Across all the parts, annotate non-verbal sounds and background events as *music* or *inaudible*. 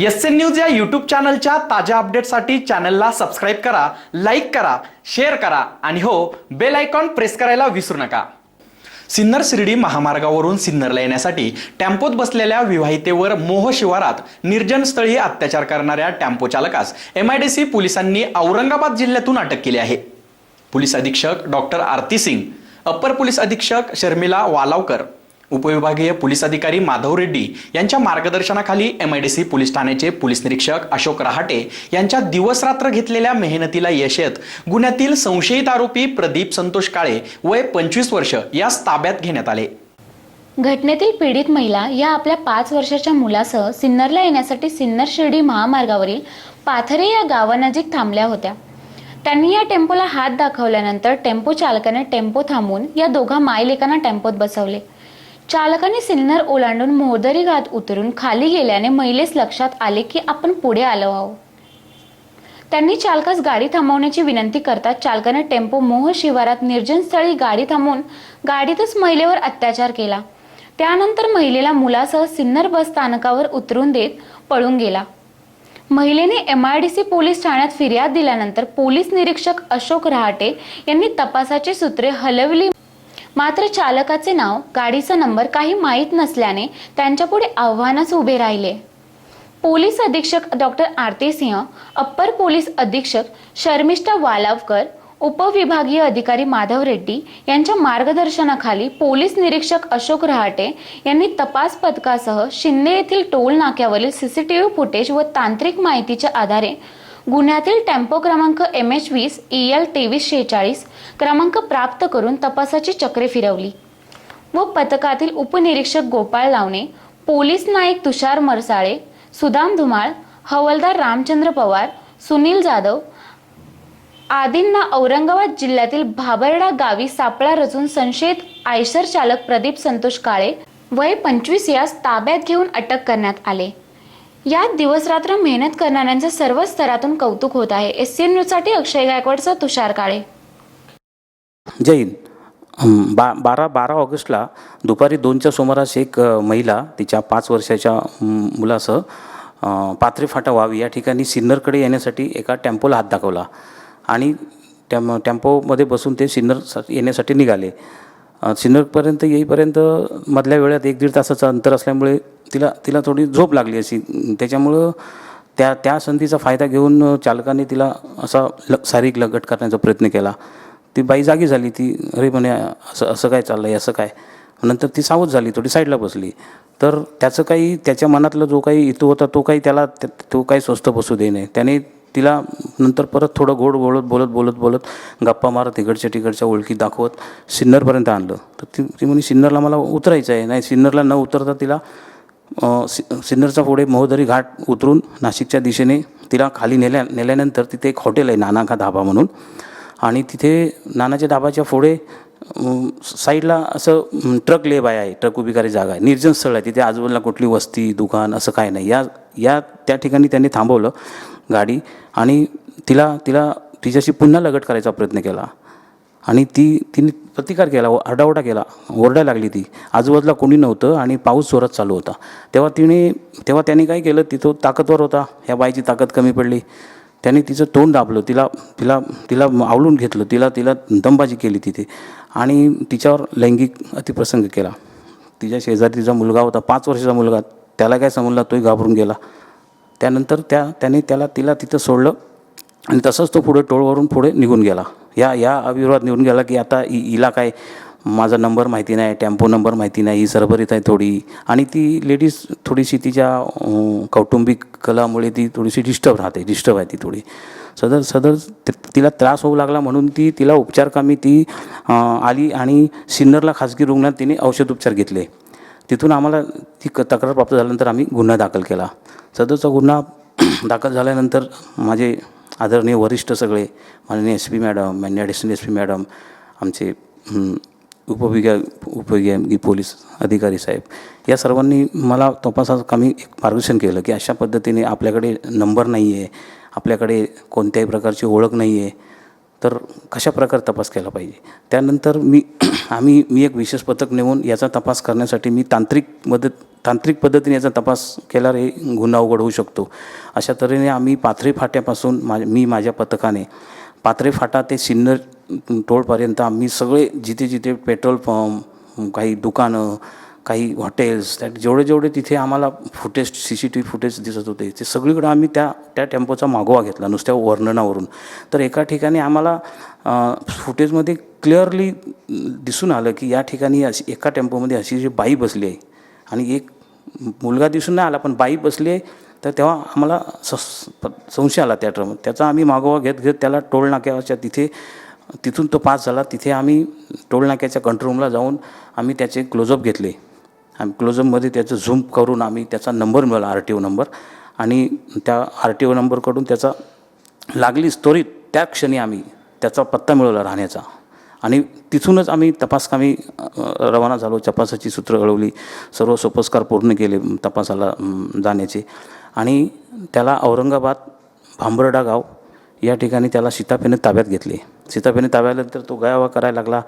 S N news या YouTube चॅनलच्या ताज्या अपडेटसाठी चॅनलला सबस्क्राईब करा लाईक करा शेअर करा आणि हो बेल आयकॉन प्रेस करायला विसरू नका. सिन्नर शिर्डी महामार्गावरून सिन्नरला येण्यासाठी टेम्पोत बसलेल्या विवाहितेवर मोह शिवारात निर्जन स्थळी अत्याचार करणाऱ्या टेम्पो चालकास एमआयडीसी पोलिसांनी औरंगाबाद जिल्ह्यातून अटक केली आहे. पोलीस अधीक्षक doctor Aarti Singh upper police अधीक्षक शर्मिला वालावकर उपविभागीय पोलीस अधिकारी माधव रेड्डी यांच्या मार्गदर्शनाखाली M I D C police ठाण्याचे पोलीस निरीक्षक अशोक रहाटे यांच्या दिवसरात्र घेतलेल्या मेहनतीला यश येत गुन्ह्यातील संशयित आरोपी प्रदीप संतोष काळे वय पंचवीस वर्ष यास ताब्यात घेण्यात आले. घटनेतील पीडित महिला या आपल्या पाच वर्षाच्या मुलासह सिन्नरला येण्यासाठी सिन्नर शिर्डी महामार्गावरील पाथरे या गावानजीक थांबल्या होत्या. त्यांनी या टेम्पोला हात दाखवल्यानंतर टेम्पो चालकाने टेम्पो थांबवून या दोघा मायलेकांना टेम्पोत बसवले. चालकाने सिन्नर ओलांडून मोहदरी घात उतरून खाली गेल्याने महिलेस लक्षात आले की आपण पुढे आलो आहोत. त्यांनी चालकास गाडी थांबवण्याची विनंती करतात चालकाने टेम्पो मोह शिवारात निर्जन स्थळी गाडी थांबवून गाडीतच महिलेवर अत्याचार केला. त्यानंतर महिलेला मुलासह सिन्नर बस स्थानकावर उतरून देत पळून गेला. महिलेने M I D C police ठाण्यात फिर्याद दिल्यानंतर पोलीस निरीक्षक अशोक रहाटे यांनी तपासाची सूत्रे हलवली. मात्र चालकाचे नाव गाडीचा नंबर काही माहीत नसल्याने त्यांच्यापुढे आव्हानाच उभे राहिले. पोलीस अधीक्षक doctor Aarti Singh upper police अधीक्षक शर्मिष्ठा वालावकर उपविभागीय अधिकारी माधव रेड्डी यांच्या मार्गदर्शनाखाली पोलीस निरीक्षक अशोक रहाटे यांनी तपास पथकासह शिंदे येथील टोल नाक्यावरील सीसीटीव्ही फुटेज व तांत्रिक माहितीच्या आधारे गुन्ह्यातील टेम्पो क्रमांक एम एच वीस ई एल तेवीस शेहेचाळीस क्रमांक प्राप्त करून तपासाची चक्रे फिरवली. व पथकातील उपनिरीक्षक गोपाळ लावणे पोलीस नाईक तुषार मरसाळे सुदाम धुमाळ हवलदार रामचंद्र पवार सुनील जाधव आदींना औरंगाबाद जिल्ह्यातील भाबर्डा गावी सापळा रचून संशयित आयशर चालक प्रदीप संतोष काळे वय पंचवीस यास ताब्यात घेऊन अटक करण्यात आले. यात दिवसरात्र मेहनत करणाऱ्यांचे सर्व स्तरातून कौतुक होत आहे. एस सी एन न्यूजसाठी अक्षय गायकवाडचा तुषार काळे. जय हिंद. बा बारा बारा ऑगस्टला दुपारी दोनच्या सुमारास एक महिला तिच्या पाच वर्षाच्या मुलासह पात्रे फाटा व्हावी या ठिकाणी सिन्नरकडे येण्यासाठी एका टेम्पोला हात दाखवला आणि टॅम टेम्पोमध्ये बसून ते सिन्नर येण्यासाठी निघाले. सिन्नरपर्यंत येईपर्यंत मधल्या वेळात एक दीड तासाचं अंतर असल्यामुळे तिला तिला थोडी झोप लागली अशी. त्याच्यामुळं त्या त्या संधीचा फायदा घेऊन चालकाने तिला असा ल शारीरिक लगट करण्याचा प्रयत्न केला. ती बाई जागी झाली ती अरे म्हणे असं असं काय चाललं आहे असं काय? नंतर ती सावध झाली थोडी साईडला बसली. तर त्याचं काही त्याच्या मनातला जो काही हेतू होता तो काही त्याला तो काही स्वस्त बसू दे नाही त्याने तिला नंतर परत थोडं गोड बोलत बोलत बोलत बोलत गप्पा मारत इकडच्या तिकडच्या ओळखी दाखवत सिन्नरपर्यंत आणलं. तर ती ती म्हणे सिन्नरला मला उतरायचं आहे. नाही सिन्नरला न उतरता तिला सि सिन्नरचा पुढे महोदरी घाट उतरून नाशिकच्या दिशेने तिला खाली नेल्या नेल्यानंतर तिथे एक हॉटेल आहे नानाखा धाबा म्हणून. आणि तिथे नानाच्या धाबाच्या पुढे साईडला असं ट्रक लेब आहे आहे ट्रक उभी करायची जागा आहे. निर्जन स्थळ आहे. तिथे आजूबाजूला कुठली वस्ती दुकान असं काय नाही. या या त्या ठिकाणी त्यांनी थांबवलं गाडी आणि तिला तिला तिच्याशी पुन्हा लगट करायचा प्रयत्न केला. आणि ती तिने प्रतिकार केला आरडाओरडा केला ओरडायला लागली ती. आजूबाजूला कोणी नव्हतं आणि पाऊस जोरात चालू होता. तेव्हा तिने तेव्हा त्याने काय केलं तिथं ताकदवर होता. ह्या बाईची ताकद कमी पडली. त्याने तिचं तोंड दाबलं तिला तिला तिला आवळून घेतलं तिला तिला दमबाजी केली तिथे. आणि तिच्यावर लैंगिक अतिप्रसंग केला. तिच्या शेजारी तिचा मुलगा होता पाच वर्षाचा मुलगा. त्याला काय समजला तोही घाबरून गेला. त्यानंतर त्या त्याने त्याला तिला तिथं सोडलं आणि तसंच तो पुढे टोळवरून पुढे निघून गेला. या या अविरोधात निघून गेला की आता इ हिला काय माझा नंबर माहिती नाही टेम्पो नंबर माहिती नाही ही सरभरीत आहे थोडी. आणि ती लेडीज थोडीशी तिच्या कौटुंबिक कलामुळे ती थोडीशी डिस्टर्ब राहते डिस्टर्ब आहे ती थोडी. सदर सदर तिला त्रास होऊ लागला म्हणून ती तिला उपचार कामी ती आली आणि सिन्नरला खाजगी रुग्णात तिने औषध उपचार घेतले. तिथून आम्हाला ती क तक्रार प्राप्त झाल्यानंतर आम्ही गुन्हा दाखल केला. सदरचा गुन्हा *clears throat* दाखल झाल्यानंतर माझे आदरणीय वरिष्ठ सगळे माननीय एस पी मॅडम माननीय ॲडिशनल एस पी मॅडम आमचे उपविभा उपविभागीय पोलीस अधिकारी साहेब या सर्वांनी मला तपासात कमी एक मार्गदर्शन केलं की अशा पद्धतीने आपल्याकडे नंबर नाही आहे आपल्याकडे कोणत्याही प्रकारची ओळख नाही आहे तर कशा प्रकारे तपास केला पाहिजे? त्यानंतर मी *clears throat* आम्ही मी एक विशेष पथक नेऊन याचा तपास करण्यासाठी मी तांत्रिक मदत तांत्रिक पद्धतीने याचा तपास केल्यावर हे गुन्हा उघड होऊ शकतो. अशा तऱ्हेने आम्ही पाथरे फाट्यापासून मा मी माझ्या पथकाने पाथरे फाटा ते सिन्नर टोळपर्यंत आम्ही सगळे जिथे जिथे पेट्रोल पंप काही दुकानं काही हॉटेल्स त्या जेवढे जेवढे तिथे आम्हाला footage C C T V footage दिसत होते ते सगळीकडं आम्ही त्या त्या टेम्पोचा मागोवा घेतला नुसत्या वर्णनावरून. तर एका ठिकाणी आम्हाला फुटेजमध्ये क्लिअरली दिसून आलं की या ठिकाणी अशी एका टेम्पोमध्ये अशी जी बाई बसली आहे आणि एक मुलगा दिसून नाही आला पण बाई बसली आहे तर तेव्हा आम्हाला संशय आला त्या ट्रम त्याचा आम्ही मागोवा घेत घेत त्याला टोल नाक्याच्या तिथे तिथून तो पास झाला. तिथे आम्ही टोलनाक्याच्या कंट्रोल रूमला जाऊन आम्ही त्याचे क्लोजअप घेतले. आणि क्लोजअपमध्ये त्याचं झूम करून आम्ही त्याचा नंबर मिळाला आर टी ओ नंबर आणि त्या आर टी ओ नंबरकडून त्याचा लागली स्टोरी त्या क्षणी आम्ही त्याचा पत्ता मिळवला राहण्याचा. आणि तिथूनच आम्ही तपासकामी रवाना झालो. तपासाची सूत्र घडवली सर्व सोपस्कार पूर्ण केले तपासाला जाण्याचे. आणि त्याला औरंगाबाद भांबरडा गाव या ठिकाणी त्याला सीताफेने ताब्यात घेतले. सीताफेने ताब्यानंतर तो गयावा करायला लागला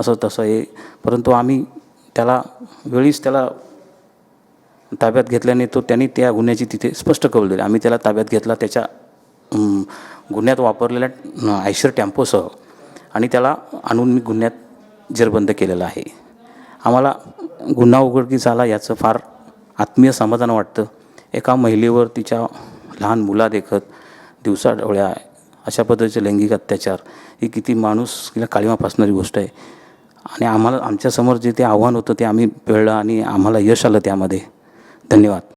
असं तसं हे परंतु आम्ही त्याला वेळीच त्याला ताब्यात घेतल्याने तो त्यांनी त्या गुन्ह्याची तिथे स्पष्ट कबूल दिली. आम्ही त्याला ताब्यात घेतला त्याच्या गुन्ह्यात वापरलेल्या आयशर टॅम्पोसह आणि त्याला आणून मी गुन्ह्यात जेरबंद केलेला आहे. आम्हाला गुन्हा उघडकीस झाला याचं फार आत्मीय समाधान वाटतं. एका महिलेवर तिच्या लहान मुलादेखत दिवसा डोळ्या अशा पद्धतीचे लैंगिक अत्याचार ही किती माणूस किंवा काळीमा फासणारी गोष्ट आहे. आणि आम्हाला आमच्यासमोर जे ते आव्हान होतं ते आम्ही पेळलं आणि आम्हाला यश आलं त्यामध्ये. धन्यवाद.